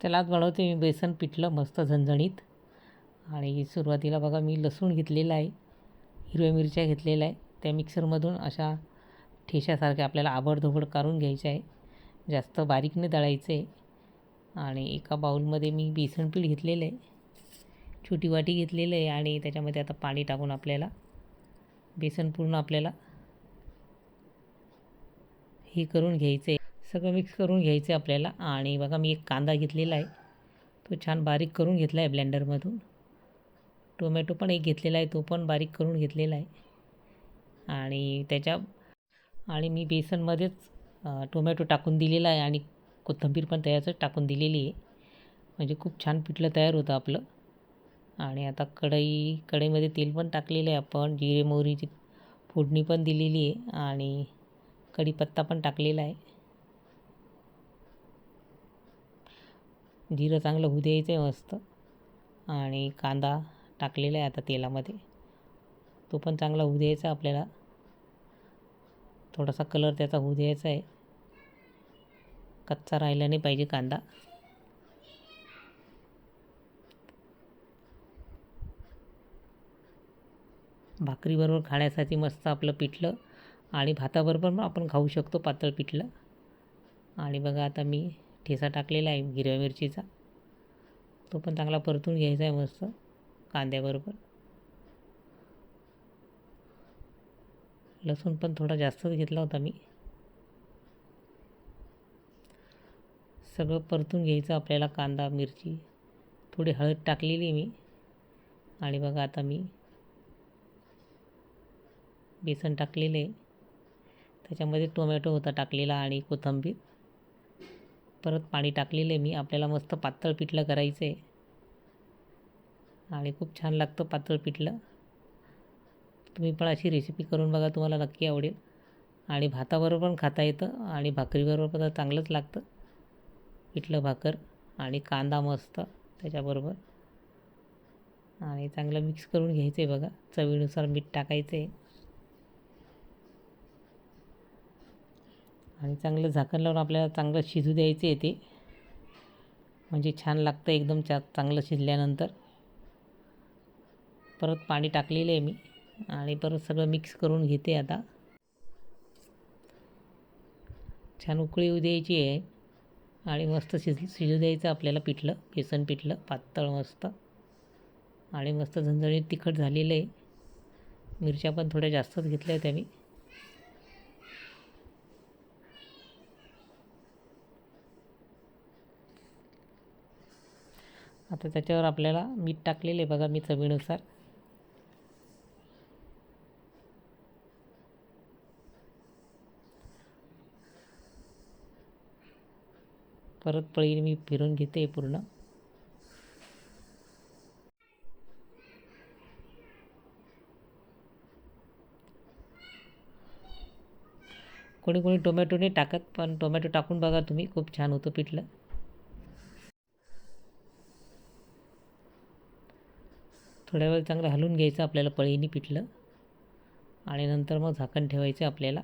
त्याला आज बनवते मी बेसन पिठलं मस्त झणझणीत. आणि सुरुवातीला बघा मी लसूण घेतलेला आहे हिरव्या मिरच्या घेतलेल्या आहे. त्या मिक्सरमधून अशा ठेशासारख्या आपल्याला आबडधोबड काढून घ्यायचं आहे. जास्त बारीकने दळायचं. आहे आणि एका बाऊलमध्ये मी बेसन पीठ घेतलेलं आहे. छोटी वाटी घेतलेलं आहे आणि त्याच्यामध्ये आता पाणी टाकून आपल्याला बेसन पूर्ण आपल्याला हे करून घ्यायचं आहे. सगळं मिक्स करून घ्यायचं आहे आपल्याला. आणि बघा मी एक कांदा घेतलेला आहे. तो छान बारीक करून घेतला आहे ब्लेंडरमधून टोमॅटो पण एक घेतलेला आहे तो पण बारीक करून घेतलेला आहे. आणि त्याच्या आणि मी बेसनमध्येच टोमॅटो टाकून दिलेला आहे आणि कोथिंबीर पण त्याच्यातच टाकून दिलेली आहे. म्हणजे खूप छान पिठलं तयार होतं आपलं. आणि आता कढई कढईमध्ये तेल पण टाकलेलं आहे आपण. जिरे मोहरीची फोडणी पण दिलेली आहे. आणि कढीपत्ता पण टाकलेला आहे. जिरं चांगलं होऊ द्यायचं आहे मस्त. आणि कांदा टाकलेला आहे आता तेलामध्ये. तो पण चांगला होऊ द्यायचा आपल्याला. थोडासा कलर त्याचा होऊ द्यायचा आहे. कच्चा राहिला नाही पाहिजे कांदा. भाकरीबरोबर खाण्यासाठी मस्त आपलं पिठलं आणि भाताबरोबर पण आपण खाऊ शकतो पातळ पिठलं. आणि बघा आता मी ठेसा टाकलेला आहे हिरव्या मिरचीचा. तो पण चांगला परतून घ्यायचा आहे मस्त कांद्याबरोबर. लसूण पण थोडा जास्तच घेतला होता मी. सगळं परतून घ्यायचं आपल्याला कांदा मिरची. थोडी हळद टाकलेली मी. आणि बघा आता मी बेसन टाकलेले त्याच्यामध्ये टोमॅटो होता टाकलेला आणि कोथिंबीर. परत पाणी टाकलेलं आहे मी. आपल्याला मस्त पातळ पिठलं करायचं आहे. आणि खूप छान लागतं पातळ पिठलं. तुम्ही पण अशी रेसिपी करून बघा तुम्हाला नक्की आवडेल. आणि भाताबरोबर पण खाता येतं आणि भाकरीबरोबर पण चांगलंच लागतं. पिठलं भाकर आणि कांदा मस्त त्याच्याबरोबर. आणि चांगलं मिक्स करून घ्यायचं आहे बघा. चवीनुसार मीठ टाकायचं आहे आणि चांगलं झाकण लावून आपल्याला चांगलं शिजू द्यायचं आहे ते. म्हणजे छान लागतं एकदम चा चांगलं शिजल्यानंतर. परत पाणी टाकलेलं आहे मी आणि परत सगळं मिक्स करून घेते आता. छान उकळी येऊ द्यायची आहे आणि मस्त शिज शिजू द्यायचं आपल्याला पिठलं बेसन पिठलं पातळ मस्त. आणि मस्त झणझणीत तिखट झालेलं आहे. मिरच्या पण थोड्या जास्तच घेतल्या होत्या मी. आता त्याच्यावर आपल्याला मीठ टाकलेलं आहे बघा मी चवीनुसार. परत पळी मी फिरून घेते पूर्ण. कोणी कोणी टोमॅटो नाही टाकत पण टोमॅटो टाकून बघा तुम्ही खूप छान होतं पिठलं. थोड्या वेळ चांगलं हलवून घ्यायचं आपल्याला पळीने पिठलं. आणि नंतर मग झाकण ठेवायचं आपल्याला.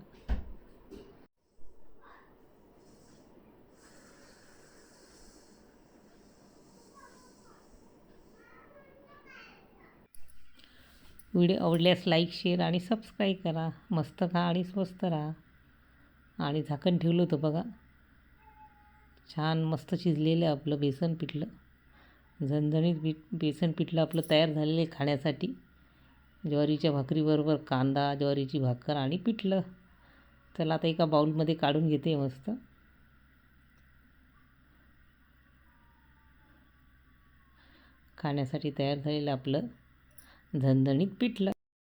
व्हिडिओ आवडल्यास लाईक शेअर आणि सबस्क्राईब करा. मस्त खा आणि स्वस्त राहा. आणि झाकण ठेवलं होतं बघा. छान मस्त शिजलेलं आहे आपलं बेसन पिठलं. झणझणीत पीठ बेसन पिठलं आपलं तयार झालेलं आहे खाण्यासाठी. ज्वारीच्या भाकरीबरोबर कांदा ज्वारीची भाकर आणि पिठलं. चला आता एका बाऊलमध्ये काढून घेते मस्त. खाण्यासाठी तयार झालेलं आपलं झणझणीत पिठलं.